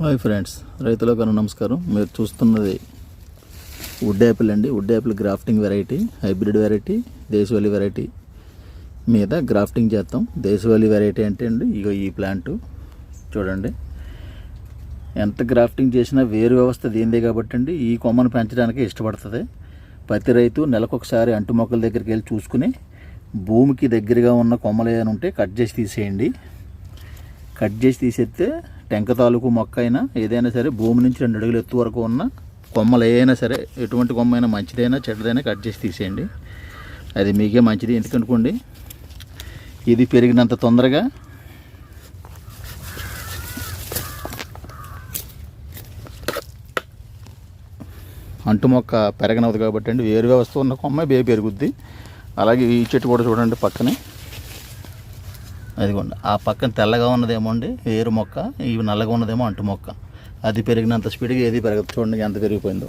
Hi friends రైతులకు నమస్కారం. మీరు చూస్తున్నది వుడ్ యాపిల్ అండి. Wood apple grafting variety hybrid variety దేశవాళీ వెరైటీ మీద గ్రాఫ్టింగ్ చేస్తాం. దేశవాళీ వెరైటీ అంటే అండి ఇగో ఈ ప్లాంట్. చూడండి. ఎంత గ్రాఫ్టింగ్ చేసినా వేరు వ్యవస్థ దీనిదే కాబట్టి అండి ఈ కొమ్మను పెంచడానికి ఇష్టపడుతుంది. ప్రతి రైతు నెలకొకసారి అంటు మొక్కల దగ్గరికి వెళ్ళి చూసుకుని భూమికి దగ్గరగా ఉన్న కొమ్మలు ఏమైనా ఉంటే కట్ చేసి తీసేయండి. కట్ చేసి తీసేస్తే టెంక తాలూకు మొక్క అయినా ఏదైనా సరే భూమి నుంచి రెండు అడుగులు ఎత్తు వరకు ఉన్న కొమ్మలు ఏదైనా సరే ఎటువంటి కొమ్మ అయినా మంచిదైనా చెడ్డదైనా కట్ చేసి తీసేయండి. అది మీకే మంచిది. ఎందుకనుకోండి ఇది పెరిగినంత తొందరగా అంటు మొక్క పెరగనవదు కాబట్టి అండి. వేరు వ్యవస్థ ఉన్న కొమ్మ బే పెరుగుద్ది. అలాగే ఈ చెట్టు కూడా చూడండి పక్కనే. అదిగోండి. ఆ పక్కన తెల్లగా ఉన్నదేమో అండి వేరు మొక్క ఇవి నల్లగా ఉన్నదేమో అంటు మొక్క. అది పెరిగినంత స్పీడ్గా ఏది పెరగదు. చూడండి ఎంత పెరిగిపోయిందో.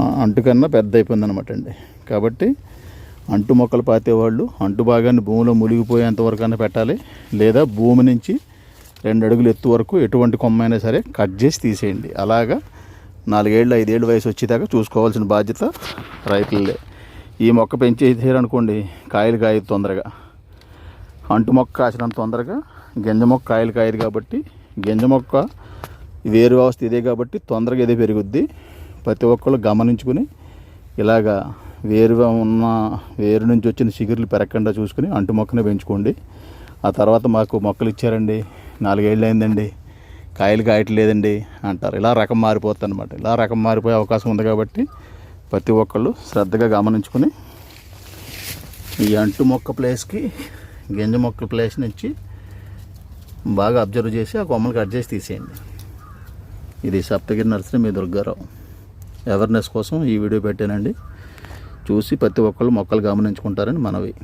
అంటుకన్నా అంటు కన్నా పెద్ద అయిపోయింది అనమాట అండి. కాబట్టి అంటు మొక్కలు పాతేవాళ్ళు అంటు భాగాన్ని భూమిలో మునిగిపోయేంతవరకైనా అయినా పెట్టాలి. లేదా భూమి నుంచి రెండు అడుగులు ఎత్తు వరకు ఎటువంటి కొమ్మ అయినా సరే కట్ చేసి తీసేయండి. అలాగా నాలుగేళ్ళు ఐదేళ్ళు వయసు వచ్చేదాకా చూసుకోవాల్సిన బాధ్యత రైతులదే. ఈ మొక్క పెంచేసారనుకోండి కాయలు కాయదు తొందరగా. అంటు మొక్క కాసినంత తొందరగా. గింజ మొక్క కాయలు కాయదు కాబట్టి గింజ మొక్క వేరు వ్యవస్థ ఇదే కాబట్టి తొందరగా ఇదే పెరుగుద్ది. ప్రతి ఒక్కళ్ళు గమనించుకుని ఇలాగా వేరుగా ఉన్న వేరు నుంచి వచ్చిన చిగుర్లు పెరగకుండా చూసుకుని అంటు మొక్కనే పెంచుకోండి. ఆ తర్వాత మాకు మొక్కలు ఇచ్చారండి. నాలుగేళ్ళు అయిందండి కాయలు కాయట్లేదండి అంటారు. ఇలా రకం మారిపోతుంది అనమాట ఇలా రకం మారిపోయే అవకాశం ఉంది కాబట్టి ప్రతి ఒక్కళ్ళు శ్రద్ధగా గమనించుకుని ఈ అంటు మొక్క ప్లేస్కి గింజ మొక్క ప్లేస్ నుంచి బాగా అబ్జర్వ్ చేసి ఆ కొమ్మలు కట్ చేసి తీసేయండి. ఇది సప్తగిరి నర్సరీ మీ దుర్గారావు. అవేర్నెస్ కోసం ఈ వీడియో పెట్టానండి. చూసి ప్రతి ఒక్కళ్ళు మొక్కలు గమనించుకుంటారని మనవి.